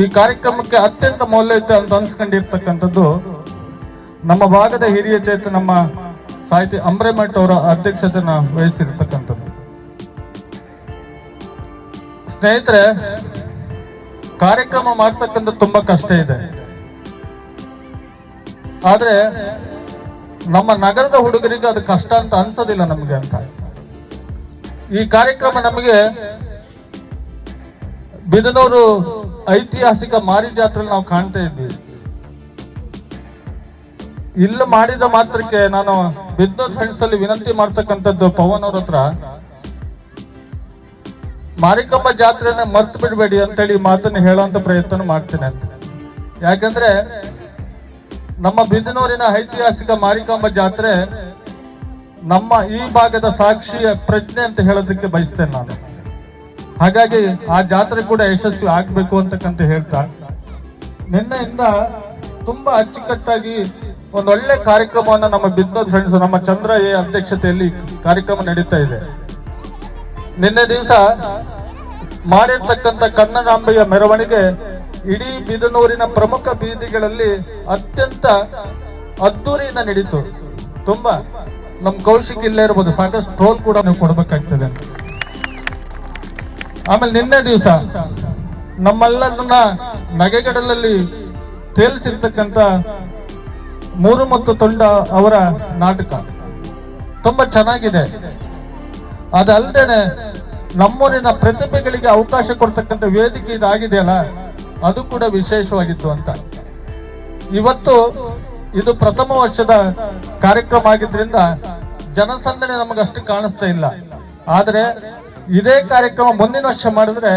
ಈ ಕಾರ್ಯಕ್ರಮಕ್ಕೆ ಅತ್ಯಂತ ಮೌಲ್ಯಯುತ ಅಂತ ಅನ್ಸ್ಕೊಂಡಿರ್ತಕ್ಕಂಥದ್ದು ನಮ್ಮ ಭಾಗದ ಹಿರಿಯ ಚೇತ ನಮ್ಮ ಸಾಹಿತಿ ಅಂಬ್ರೆಮಠ್ ಅವರ ಅಧ್ಯಕ್ಷತೆನ ವಹಿಸಿರ್ತಕ್ಕಂಥದ್ದು. ಸ್ನೇಹಿತರೆ, ಕಾರ್ಯಕ್ರಮ ಮಾಡ್ತಕ್ಕಂಥ ತುಂಬಾ ಕಷ್ಟ ಇದೆ. ಆದ್ರೆ ನಮ್ಮ ನಗರದ ಹುಡುಗರಿಗೆ ಅದು ಕಷ್ಟ ಅಂತ ಅನ್ಸೋದಿಲ್ಲ ನಮಗೆ ಅಂತ. ಈ ಕಾರ್ಯಕ್ರಮ ನಮಗೆ ಬಿದನೂರು ಐತಿಹಾಸಿಕ ಮಾರಿ ಜಾತ್ರೆ ನಾವು ಕಾಣ್ತಾ ಇದ್ವಿ. ಇಲ್ಲ ಮಾಡಿದ ಮಾತ್ರಕ್ಕೆ ನಾನು ಬಿದ್ದ ಫ್ರೆಂಡ್ಸ್ ಅಲ್ಲಿ ವಿನಂತಿ ಮಾಡ್ತಕ್ಕಂಥದ್ದು ಪವನ್ ಅವ್ರ ಹತ್ರ, ಮಾರಿಕಮ್ಮ ಜಾತ್ರೆನ ಮರ್ತು ಬಿಡಬೇಡಿ ಅಂತೇಳಿ ಮಾತನ್ನ ಹೇಳುವಂತ ಪ್ರಯತ್ನ ಮಾಡ್ತೇನೆ ಅಂತ. ಯಾಕಂದ್ರೆ ನಮ್ಮ ಬಿದನೂರಿನ ಐತಿಹಾಸಿಕ ಮಾರಿಕಾಂಬ ಜಾತ್ರೆ ನಮ್ಮ ಈ ಭಾಗದ ಸಾಕ್ಷಿಯ ಪ್ರಜ್ಞೆ ಅಂತ ಹೇಳೋದಕ್ಕೆ ಬಯಸ್ತೇನೆ ನಾನು. ಹಾಗಾಗಿ ಆ ಜಾತ್ರೆ ಕೂಡ ಯಶಸ್ವಿ ಆಗಬೇಕು ಅಂತಕ್ಕಂತ ಹೇಳ್ತಾ. ನಿನ್ನೆಯಿಂದ ತುಂಬಾ ಅಚ್ಚುಕಟ್ಟಾಗಿ ಒಂದು ಒಳ್ಳೆ ಕಾರ್ಯಕ್ರಮವನ್ನು ನಮ್ಮ ಬಿದ್ದ ಫ್ರೆಂಡ್ಸ್ ನಮ್ಮ ಚಂದ್ರ ಎ ಅಧ್ಯಕ್ಷತೆಯಲ್ಲಿ ಕಾರ್ಯಕ್ರಮ ನಡೀತಾ ಇದೆ. ನಿನ್ನೆ ದಿವಸ ಮಾಡಿರ್ತಕ್ಕಂಥ ಕನ್ನಡಾಂಬೆಯ ಮೆರವಣಿಗೆ ಇಡೀ ಬಿದನೂರಿನ ಪ್ರಮುಖ ಬೀದಿಗಳಲ್ಲಿ ಅತ್ಯಂತ ಅದ್ದೂರಿಯಿಂದ ನಡೀತು. ತುಂಬಾ. ನಮ್ಮ ಕೌಶಿಕ ಇಲ್ಲೇ ಇರ್ಬೋದು, ಸಾಕಷ್ಟು ಟೋಲ್ ಕೂಡ ನೀವು ಕೊಡಬೇಕಾಗ್ತದೆ ಆಮೇಲೆ ನಿನ್ನೆ ದಿವಸ ನಮ್ಮೆಲ್ಲರನ್ನ ನಗೆಗಡಲಲ್ಲಿ ತೇಲ್ಸಿರ್ತಕ್ಕಂಥ ಮೂರು ಮತ್ತು ತೊಂಡ ಅವರ ನಾಟಕ. ತುಂಬಾ ಚೆನ್ನಾಗಿದೆ. ಅದಲ್ದೇನೆ ನಮ್ಮೂರಿನ ಪ್ರತಿಭೆಗಳಿಗೆ ಅವಕಾಶ ಕೊಡ್ತಕ್ಕಂಥ ವೇದಿಕೆ ಇದಾಗಿದೆಯಲ್ಲ, ಅದು ಕೂಡ ವಿಶೇಷವಾಗಿತ್ತು ಅಂತ. ಇವತ್ತು ಇದು ಪ್ರಥಮ ವರ್ಷದ ಕಾರ್ಯಕ್ರಮ ಆಗಿದ್ರಿಂದ ಜನಸಂದಣಿ ನಮಗಷ್ಟು ಕಾಣಿಸ್ತಾ ಇಲ್ಲ. ಆದ್ರೆ ಇದೇ ಕಾರ್ಯಕ್ರಮ ಮುಂದಿನ ವರ್ಷ ಮಾಡಿದ್ರೆ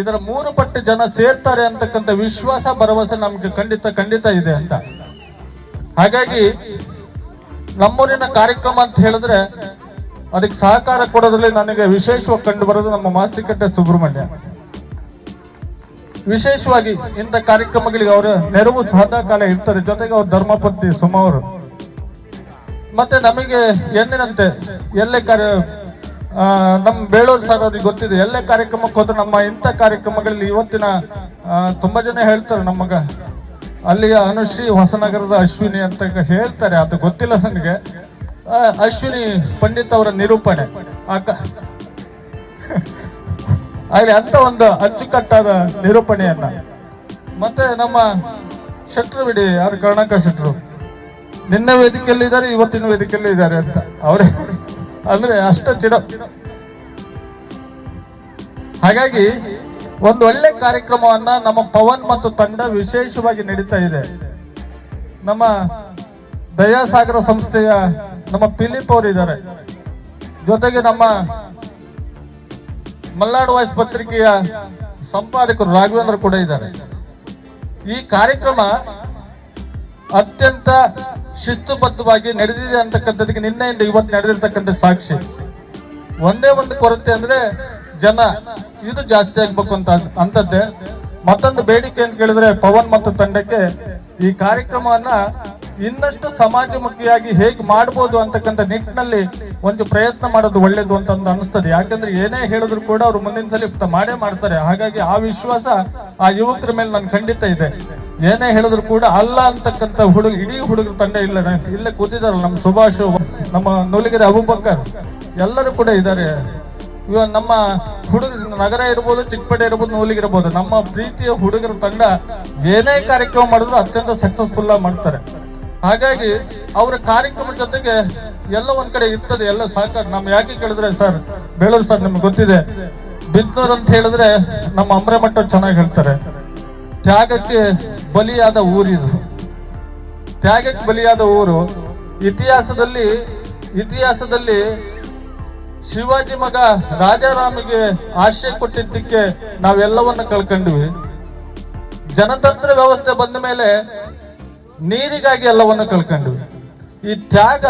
ಇದರ ಮೂರು ಪಟ್ಟು ಜನ ಸೇರ್ತಾರೆ ಅಂತಕ್ಕಂಥ ವಿಶ್ವಾಸ, ಭರವಸೆ ನಮ್ಗೆ ಖಂಡಿತ ಖಂಡಿತ ಇದೆ ಅಂತ. ಹಾಗಾಗಿ ನಮ್ಮೂರಿನ ಕಾರ್ಯಕ್ರಮ ಅಂತ ಹೇಳಿದ್ರೆ ಅದಕ್ಕೆ ಸಹಕಾರ ಕೊಡೋದ್ರಲ್ಲಿ ನನಗೆ ವಿಶೇಷವಾಗಿ ಕಂಡು ಬರೋದು ನಮ್ಮ ಮಾಸ್ತಿಕಟ್ಟೆ ಸುಬ್ರಹ್ಮಣ್ಯ. ವಿಶೇಷವಾಗಿ ಇಂಥ ಕಾರ್ಯಕ್ರಮಗಳಿಗೆ ಅವರು ನೆರವು ಸದಾ ಕಾಲ ಇರ್ತಾರೆ ಜೊತೆಗೆ ಅವ್ರ ಧರ್ಮಪತ್ನಿ ಸುಮಾ ಅವರು. ಮತ್ತೆ ನಮಗೆ ಎಂದಿನಂತೆ ಎಲ್ಲೇ ಕಾರ್ಯ ನಮ್ಮ ಬೇಳೂರು ಸರ್ ಅವ್ರಿಗೆ ಗೊತ್ತಿದೆ, ಎಲ್ಲೇ ಕಾರ್ಯಕ್ರಮಕ್ಕೆ ಹೋದ್ರೆ ನಮ್ಮ ಇಂಥ ಕಾರ್ಯಕ್ರಮಗಳಲ್ಲಿ ಇವತ್ತಿನ ತುಂಬ ಜನ ಹೇಳ್ತಾರೆ ನಮಗ. ಅಲ್ಲಿಯ ಅನುಶ್ರೀ ಹೊಸನಗರದ ಅಶ್ವಿನಿ ಅಂತ ಹೇಳ್ತಾರೆ, ಅದು ಗೊತ್ತಿಲ್ಲ ನನಗೆ. ಅಶ್ವಿನಿ ಪಂಡಿತ್ ಅವರ ನಿರೂಪಣೆ. ಆಕ ಆಗಲಿ ಅಂತ ಒಂದು ಅಚ್ಚುಕಟ್ಟಾದ ನಿರೂಪಣೆಯನ್ನ. ಮತ್ತೆ ನಮ್ಮ ಶೆಟ್ರು ಬಿಡಿ ಯಾರು ಕರ್ಣಾಕ ಶೆಟ್ರು ನಿನ್ನೆ ವೇದಿಕೆಯಲ್ಲಿ ಇದ್ದಾರೆ ಇವತ್ತಿನ ವೇದಿಕೆಯಲ್ಲಿ ಇದ್ದಾರೆ ಅಂತ. ಅವರೇ ಅಂದ್ರೆ ಅಷ್ಟು ಚಿಡ. ಹಾಗಾಗಿ ಒಂದು ಒಳ್ಳೆ ಕಾರ್ಯಕ್ರಮವನ್ನ ನಮ್ಮ ಪವನ್ ಮತ್ತು ತಂಡ ವಿಶೇಷವಾಗಿ ನಡೀತಾ ಇದೆ. ನಮ್ಮ ದಯಾಸಾಗರ ಸಂಸ್ಥೆಯ ನಮ್ಮ ಫಿಲಿಪ್ ಅವರು ಇದ್ದಾರೆ. ಜೊತೆಗೆ ನಮ್ಮ ಮಲ್ನಾಡು ವಾಯ್ಸ್ ಪತ್ರಿಕೆಯ ಸಂಪಾದಕರು ರಾಘವೇಂದ್ರ ಕೂಡ ಇದ್ದಾರೆ. ಈ ಕಾರ್ಯಕ್ರಮ ಅತ್ಯಂತ ಶಿಸ್ತುಬದ್ಧವಾಗಿ ನಡೆದಿದೆ ಅಂತಕ್ಕಂಥದಕ್ಕೆ ನಿನ್ನೆಯಿಂದ ಇವತ್ತು ನಡೆದಿರ್ತಕ್ಕಂಥ ಸಾಕ್ಷಿ. ಒಂದೇ ಒಂದು ಕೊರತೆ ಅಂದ್ರೆ ಜನ, ಇದು ಜಾಸ್ತಿ ಆಗ್ಬೇಕು ಅಂತ ಅಂತದ್ದೇ. ಮತ್ತೊಂದು ಬೇಡಿಕೆ ಅಂತ ಕೇಳಿದ್ರೆ ಪವನ್ ಮತ್ತು ತಂಡಕ್ಕೆ ಈ ಕಾರ್ಯಕ್ರಮವನ್ನ ಇನ್ನಷ್ಟು ಸಮಾಜಮುಖಿಯಾಗಿ ಹೇಗೆ ಮಾಡ್ಬೋದು ಅಂತಕ್ಕಂಥ ನಿಟ್ಟಿನಲ್ಲಿ ಒಂದು ಪ್ರಯತ್ನ ಮಾಡೋದು ಒಳ್ಳೇದು ಅಂತ ಅನಿಸ್ತದೆ ಯಾಕಂದ್ರೆ ಏನೇ ಹೇಳಿದ್ರು ಕೂಡ ಅವ್ರು ಮುಂದಿನ ಸಲ ಮಾಡೇ ಮಾಡ್ತಾರೆ. ಹಾಗಾಗಿ ಆ ವಿಶ್ವಾಸ ಆ ಯುವಕರ ಮೇಲೆ ನನ್ ಖಂಡಿತ ಇದೆ. ಏನೇ ಹೇಳಿದ್ರು ಕೂಡ ಅಲ್ಲ ಅಂತಕ್ಕಂಥ ಹುಡುಗ, ಇಡೀ ಹುಡುಗರ ತಂಡ ಇಲ್ಲ. ಇಲ್ಲೇ ಕೂತಿದಾರಲ್ಲ ನಮ್ಮ ಸುಭಾಷ್, ನಮ್ಮ ನೂಲಿಗೆರೆ ಅಬುಬಕ್ಕರ್ ಎಲ್ಲರೂ ಕೂಡ ಇದ್ದಾರೆ. ಇವ ನಮ್ಮ ಹುಡುಗ ನಗರ ಇರ್ಬೋದು, ಚಿಕ್ಕಪೇಟೆ ಇರ್ಬೋದು ನೂಲಿಗಿರ್ಬೋದು ನಮ್ಮ ಪ್ರೀತಿಯ ಹುಡುಗರ ತಂಡ ಏನೇ ಕಾರ್ಯಕ್ರಮ ಮಾಡಿದ್ರು ಅತ್ಯಂತ ಸಕ್ಸಸ್ಫುಲ್ ಆಗಿ ಮಾಡ್ತಾರೆ. ಹಾಗಾಗಿ ಅವರ ಕಾರ್ಯಕ್ರಮದ ಜೊತೆಗೆ ಎಲ್ಲ ಒಂದ್ ಕಡೆ ಇರ್ತದೆ, ಎಲ್ಲ ಸಹಕಾರ. ನಮ್ ಯಾಕೆ ಕೇಳಿದ್ರೆ ಸರ್, ಬೇಳೂರು ಸರ್ ನಿಮ್ಗೆ ಗೊತ್ತಿದೆ. ಬಿದ್ನೂರ್ ಅಂತ ಹೇಳಿದ್ರೆ ನಮ್ಮ ಅಮ್ರಮಠ ಚೆನ್ನಾಗಿ ಹೇಳ್ತಾರೆ. ತ್ಯಾಗಕ್ಕೆ ಬಲಿಯಾದ ಊರಿದು. ತ್ಯಾಗಕ್ಕೆ ಬಲಿಯಾದ ಊರು. ಇತಿಹಾಸದಲ್ಲಿ ಇತಿಹಾಸದಲ್ಲಿ ಶಿವಾಜಿ ಮಗ ರಾಜಾರಾಮಿಗೆ ಆಶ್ರಯ ಕೊಟ್ಟಿದ್ದಕ್ಕೆ ನಾವೆಲ್ಲವನ್ನ ಕಳ್ಕೊಂಡ್ವಿ. ಜನತಂತ್ರ ವ್ಯವಸ್ಥೆ ಬಂದ ಮೇಲೆ ನೀರಿಗಾಗಿ ಎಲ್ಲವನ್ನು ಕಳ್ಕೊಂಡ್ವಿ ಈ ತ್ಯಾಗ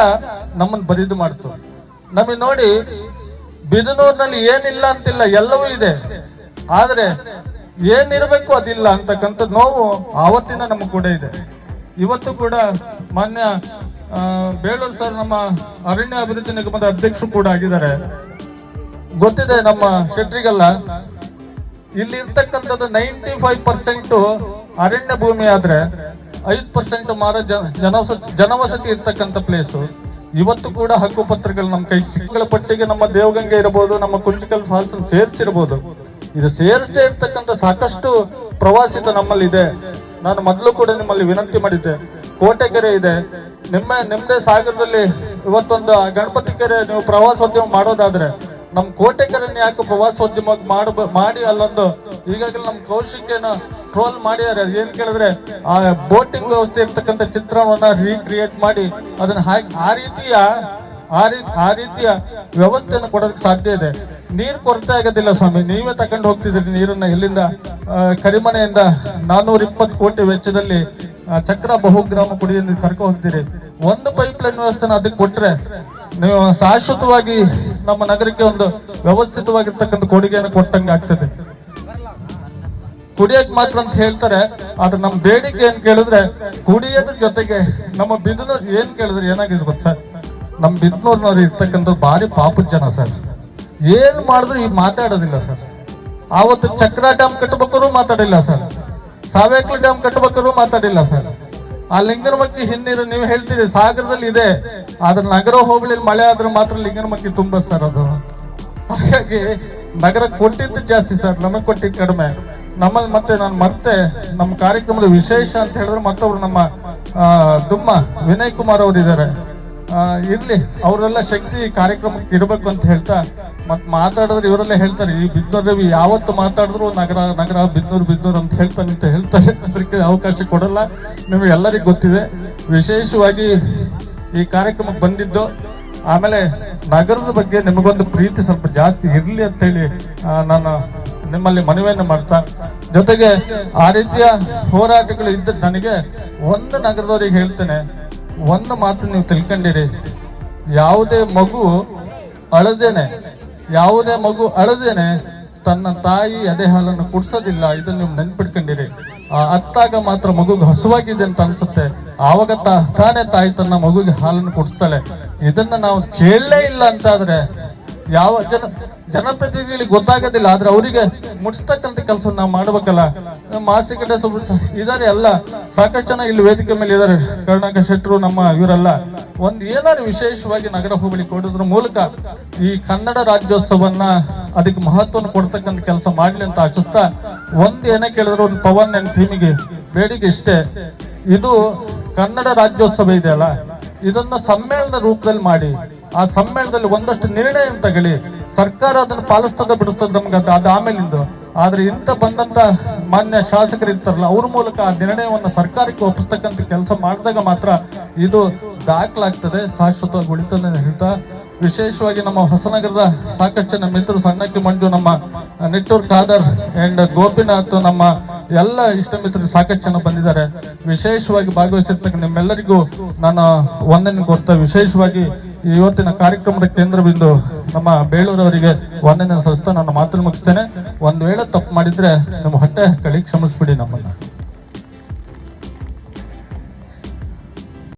ನಮ್ಮನ್ನು ಬರಿದು ಮಾಡ್ತು. ನಮಗೆ ನೋಡಿ ಬಿದನೂರಿನಲ್ಲಿ ಏನಿಲ್ಲ ಅಂತಿಲ್ಲ, ಎಲ್ಲವೂ ಇದೆ. ಆದರೆ ಏನಿರಬೇಕು ಅದಿಲ್ಲ ಅಂತಕ್ಕಂಥ ನೋವು ಆವತ್ತಿನ ನಮ್ಮ ಕೂಡ ಇದೆ. ಇವತ್ತು ಕೂಡ ಮಾನ್ಯ ಬೇಳೂರು ಸರ್ ನಮ್ಮ ಅರಣ್ಯ ಅಭಿವೃದ್ಧಿ ನಿಗಮದ ಅಧ್ಯಕ್ಷರು ಕೂಡ ಆಗಿದ್ದಾರೆ. ಗೊತ್ತಿದೆ ನಮ್ಮ ಶೆಟ್ರಿಗೆಲ್ಲ ಇಲ್ಲಿ ಇರ್ತಕ್ಕಂಥದ್ದು ನೈಂಟಿ ಫೈವ್ ಪರ್ಸೆಂಟ್ ಅರಣ್ಯ ಭೂಮಿ ಆದ್ರೆ ಐದು ಪರ್ಸೆಂಟ್ ಮಾರ ಜನ- ಜನವಸತಿ ಜನವಸತಿ ಇರ್ತಕ್ಕಂಥ ಪ್ಲೇಸು ಇವತ್ತು ಕೂಡ ಹಕ್ಕುಪತ್ರಗಳು ನಮ್ಮ ಕೈ ಸಿಕ್ಕಗಳ ಪಟ್ಟಿಗೆ ನಮ್ಮ ದೇವಗಂಗೆ ಇರಬಹುದು ನಮ್ಮ ಕುಂಚಿಕಲ್ ಫಾಲ್ಸ್ ಸೇರಿಸಿರ್ಬೋದು. ಇದು ಸೇರಿಸದೇ ಇರ್ತಕ್ಕಂಥ ಸಾಕಷ್ಟು ಪ್ರವಾಸಿತ ನಮ್ಮಲ್ಲಿದೆ ನಾನು ಮೊದಲು ಕೂಡ ನಿಮ್ಮಲ್ಲಿ ವಿನಂತಿ ಮಾಡಿದ್ದೆ. ಕೋಟೆಕೆರೆ ಇದೆ. ನಿಮ್ಮ ನಿಮ್ಮದೇ ಸಾಗರದಲ್ಲಿ ಇವತ್ತೊಂದು ಗಣಪತಿ ಕೆರೆ ನೀವು ಪ್ರವಾಸೋದ್ಯಮ ಮಾಡೋದಾದ್ರೆ ನಮ್ ಕೋಟೆಕೆರೆನ ಯಾಕೆ ಪ್ರವಾಸೋದ್ಯಮ ಮಾಡ ಮಾಡಿ ಅಲ್ಲೊಂದು, ಈಗಾಗಲೇ ನಮ್ ಕೌಶಿಕ್ಯನ ಟ್ರೋಲ್ ಮಾಡಿದ್ದಾರೆ ಏನ್ ಕೇಳಿದ್ರೆ, ಆ ಬೋಟಿಂಗ್ ವ್ಯವಸ್ಥೆ ಇರ್ತಕ್ಕಂಥ ಚಿತ್ರಣವನ್ನ ರೀಕ್ರಿಯೇಟ್ ಮಾಡಿ ಅದನ್ನ ಹಾಕಿ, ಆ ರೀತಿಯ, ಆ ರೀತಿ ಆ ರೀತಿಯ ವ್ಯವಸ್ಥೆಯನ್ನು ಕೊಡೋದಕ್ಕೆ ಸಾಧ್ಯ ಇದೆ. ನೀರು ಕೊರತೆ ಆಗೋದಿಲ್ಲ ಸ್ವಾಮಿ. ನೀವೇ ತಗೊಂಡು ಹೋಗ್ತಿದ್ರಿ ನೀರನ್ನ ಇಲ್ಲಿಂದ ಕರಿಮನೆಯಿಂದ ನಾನೂರ ಇಪ್ಪತ್ತು ಕೋಟಿ ವೆಚ್ಚದಲ್ಲಿ ಚಕ್ರ ಬಹುಗ್ರಾಮ ಕುಡಿಯನ್ನು ಕರ್ಕೊ ಹೋಗ್ತೀರಿ. ಒಂದು ಪೈಪ್ ಲೈನ್ ವ್ಯವಸ್ಥೆನ ಅದಕ್ಕೆ ಕೊಟ್ರೆ ನೀವು ಶಾಶ್ವತವಾಗಿ ನಮ್ಮ ನಗರಕ್ಕೆ ಒಂದು ವ್ಯವಸ್ಥಿತವಾಗಿರ್ತಕ್ಕಂಥ ಕೊಡುಗೆಯನ್ನು ಕೊಟ್ಟಂಗೆ ಆಗ್ತದೆ. ಕುಡಿಯಕ್ ಮಾತ್ರ ಅಂತ ಹೇಳ್ತಾರೆ, ಆದ್ರೆ ನಮ್ಮ ಬೇಡಿಕೆ ಏನ್ ಕೇಳಿದ್ರೆ ಕುಡಿಯೋದ್ರ ಜೊತೆಗೆ ನಮ್ಮ ಬಿದನೂರ್ ಏನ್ ಕೇಳಿದ್ರೆ ಏನಾಗಿದೆ ಗೊತ್ತ ಸರ್? ನಮ್ಮ ಬಿದನೂರ್ನವ್ರು ಇರ್ತಕ್ಕಂಥ ಭಾರಿ ಪಾಪದ ಜನ ಸರ್. ಏನ್ ಮಾಡಿದ್ರು ಈಗ ಮಾತಾಡೋದಿಲ್ಲ ಸರ್. ಆವತ್ತು ಚಕ್ರ ಡ್ಯಾಮ್ ಕಟ್ಟಬೇಕಾದ್ರು ಮಾತಾಡಿಲ್ಲ ಸರ್. ಸಾವೇಕಲ್ ಡ್ಯಾಮ್ ಕಟ್ಟಬೇಕಾದ್ರು ಮಾತಾಡಿಲ್ಲ ಸರ್. ಆ ಲಿಂಗನಮಕ್ಕಿ ಹಿನ್ನೀರು ನೀವು ಹೇಳ್ತೀರಿ, ಸಾಗರದಲ್ಲಿ ಇದೆ. ಆದ್ರೆ ನಗರ ಹೋಬಳಿಲಿ ಮಳೆ ಆದ್ರೆ ಮಾತ್ರ ಲಿಂಗನಮಕ್ಕಿ ತುಂಬ ಸರ್ ಅದು. ಹಾಗಾಗಿ ನಗರ ಕೊಟ್ಟಿದ್ದು ಜಾಸ್ತಿ ಸರ್, ನಮಗೆ ಕೊಟ್ಟಿದ್ದು ಕಡಿಮೆ. ನಮ್ಮಲ್ಲಿ ಮತ್ತೆ ನಾನು ಮತ್ತೆ ನಮ್ಮ ಕಾರ್ಯಕ್ರಮದ ವಿಶೇಷ ಅಂತ ಹೇಳಿದ್ರೆ ಮತ್ತೊಬ್ರು ನಮ್ಮ ದುಮ್ಮ ವಿನಯ್ ಕುಮಾರ್ ಅವರು ಇದ್ದಾರೆ ಇರ್ಲಿ ಅವರೆಲ್ಲ ಶಕ್ತಿ ಕಾರ್ಯಕ್ರಮಕ್ಕೆ ಇರಬೇಕು ಅಂತ ಹೇಳ್ತಾ ಮತ್ ಮಾತಾಡಿದ್ರೆ ಇವರೆಲ್ಲ ಹೇಳ್ತಾರೆ, ಈ ಬಿದ್ನೂರ್ ಯಾವತ್ತು ಮಾತಾಡಿದ್ರು ನಗರ ನಗರ ಬಿದ್ದೂರ್ ಬಿದ್ದೂರ್ ಅಂತ ಹೇಳ್ತಾನೆ ಅಂತ ಹೇಳ್ತಾರೆ. ಅದಕ್ಕೆ ಅವಕಾಶ ಕೊಡಲ್ಲ. ನಿಮಗೆ ಎಲ್ಲರಿಗೂ ಗೊತ್ತಿದೆ. ವಿಶೇಷವಾಗಿ ಈ ಕಾರ್ಯಕ್ರಮಕ್ಕೆ ಬಂದಿದ್ದು, ಆಮೇಲೆ ನಗರದ ಬಗ್ಗೆ ನಿಮಗೊಂದು ಪ್ರೀತಿ ಸ್ವಲ್ಪ ಜಾಸ್ತಿ ಇರಲಿ ಅಂತೇಳಿ ನಾನು ನಿಮ್ಮಲ್ಲಿ ಮನವಿಯನ್ನು ಮಾಡ್ತಾ, ಜೊತೆಗೆ ಆ ರೀತಿಯ ಹೋರಾಟಗಳು ಇದ್ದ ನನಗೆ ಒಂದು ನಗರದವರಿಗೆ ಹೇಳ್ತೇನೆ, ಒಂದು ಮಾತು ನೀವು ತಿಳ್ಕೊಂಡಿರಿ. ಯಾವುದೇ ಮಗು ಅಳದೇನೆ ಯಾವುದೇ ಮಗು ಅಳದೇನೆ ತನ್ನ ತಾಯಿ ಎದೆ ಹಾಲನ್ನು ಕುಡಿಸೋದಿಲ್ಲ, ಇದನ್ನು ನೀವು ನೆನ್ಪಿಟ್ಕೊಂಡಿರಿ. ಅತ್ತಾಗ ಮಾತ್ರ ಮಗುಗೆ ಹಸುವಾಗಿದೆ ಅಂತ ಅನ್ಸುತ್ತೆ. ಆವಾಗ ತಾನೇ ತಾಯಿ ತನ್ನ ಮಗುಗೆ ಹಾಲನ್ನು ಕುಡಿಸ್ತಾಳೆ. ಇದನ್ನ ನಾವು ಕೇಳಲೇ ಇಲ್ಲ ಅಂತಾದ್ರೆ ಯಾವ ಜನ ಜನಪ್ರತಿನಿಧಿಗಳಿಗೆ ಗೊತ್ತಾಗೋದಿಲ್ಲ, ಆದ್ರೆ ಅವರಿಗೆ ಮುಟ್ಸ್ತಕ್ಕಂಥ ಕೆಲಸ ನಾವು ಮಾಡ್ಬೇಕಲ್ಲ. ಮಾಸಿಕಡೆ ಇದಾರೆ ಎಲ್ಲ, ಸಾಕಷ್ಟು ಜನ ಇಲ್ಲಿ ವೇದಿಕೆ ಮೇಲೆ ಇದ್ದಾರೆ ಕರ್ನಾಟಕ ಶೆಟ್ಟರು ನಮ್ಮ ಇವರೆಲ್ಲ. ಒಂದು ಏನಾದ್ರು ವಿಶೇಷವಾಗಿ ನಗರ ಹೋಬಳಿ ಕೊಡೋದ್ರ ಮೂಲಕ ಈ ಕನ್ನಡ ರಾಜ್ಯೋತ್ಸವನ್ನ ಅದಕ್ಕೆ ಮಹತ್ವವನ್ನು ಕೊಡ್ತಕ್ಕಂಥ ಕೆಲಸ ಮಾಡಲಿ ಅಂತ ಆಚಿಸ್ತಾ ಒಂದು ಏನೇ ಕೇಳಿದ್ರು ಒಂದು ಪವನ್ ಅಂಡ್ ಟೀಮಿಗೆ ಬೇಡಿಕೆ ಇಷ್ಟೇ. ಇದು ಕನ್ನಡ ರಾಜ್ಯೋತ್ಸವ ಇದೆಯಲ್ಲ ಇದನ್ನ ಸಮ್ಮೇಳನ ರೂಪದಲ್ಲಿ ಮಾಡಿ ಆ ಸಮ್ಮೇಳನದಲ್ಲಿ ಒಂದಷ್ಟು ನಿರ್ಣಯ ತಗೊಳ್ಳಿ ಸರ್ಕಾರ ಅದನ್ನು ಪಾಲಿಸ್ತದ ಬಿಡಿಸ್ತದ ನಮ್ಗೆ ಅದು ಆಮೇಲಿಂದು. ಆದ್ರೆ ಇಂತ ಬಂದಂತ ಮಾನ್ಯ ಶಾಸಕರು ಇರ್ತಾರಲ್ಲ, ಅವ್ರ ಮೂಲಕ ಆ ನಿರ್ಣಯವನ್ನು ಸರ್ಕಾರಕ್ಕೆ ಒಪ್ಪಿಸ್ತಕ್ಕಂಥ ಕೆಲಸ ಮಾಡಿದಾಗ ಮಾತ್ರ ಇದು ದಾಖಲಾಗ್ತದೆ ಶಾಶ್ವತವಾಗಿ ಉಳಿತದೆ ಅಂತ ಹೇಳ್ತಾ. ವಿಶೇಷವಾಗಿ ನಮ್ಮ ಹೊಸನಗರದ ಸಾಕಷ್ಟು ನಮ್ಮ ಮಿತ್ರರು, ಸಣ್ಣಕ್ಕೆ ಮಂಜು, ನಮ್ಮ ನೆಟ್ವರ್ಕ್ ಖಾದರ್ ಅಂಡ್ ಗೋಪಿನಾಥ್, ನಮ್ಮ ಎಲ್ಲ ಇಷ್ಟ ಮಿತ್ರರು ಸಾಕಷ್ಟು ಜನ ಬಂದಿದ್ದಾರೆ. ವಿಶೇಷವಾಗಿ ಭಾಗವಹಿಸಿರ್ತಕ್ಕ ನಿಮ್ಮೆಲ್ಲರಿಗೂ ನಾನು ಒಂದನ್ನು ಕೊಡ್ತಾ, ವಿಶೇಷವಾಗಿ ಇವತ್ತಿನ ಕಾರ್ಯಕ್ರಮದ ಕೇಂದ್ರ ಬಿಂದು ನಮ್ಮ ಬೇಳೂರವರಿಗೆ ವಂದನೆ ಸಲ್ಲಿಸ್ತಾ ನನ್ನ ಮಾತನ್ನು ಮುಗಿಸ್ತೇನೆ. ಒಂದು ವೇಳೆ ತಪ್ಪು ಮಾಡಿದ್ರೆ ನಮ್ಮ ಹೊಟ್ಟೆ ಕಳಿ ಕ್ಷಮಿಸ್ಬಿಡಿ ನಮ್ಮನ್ನ.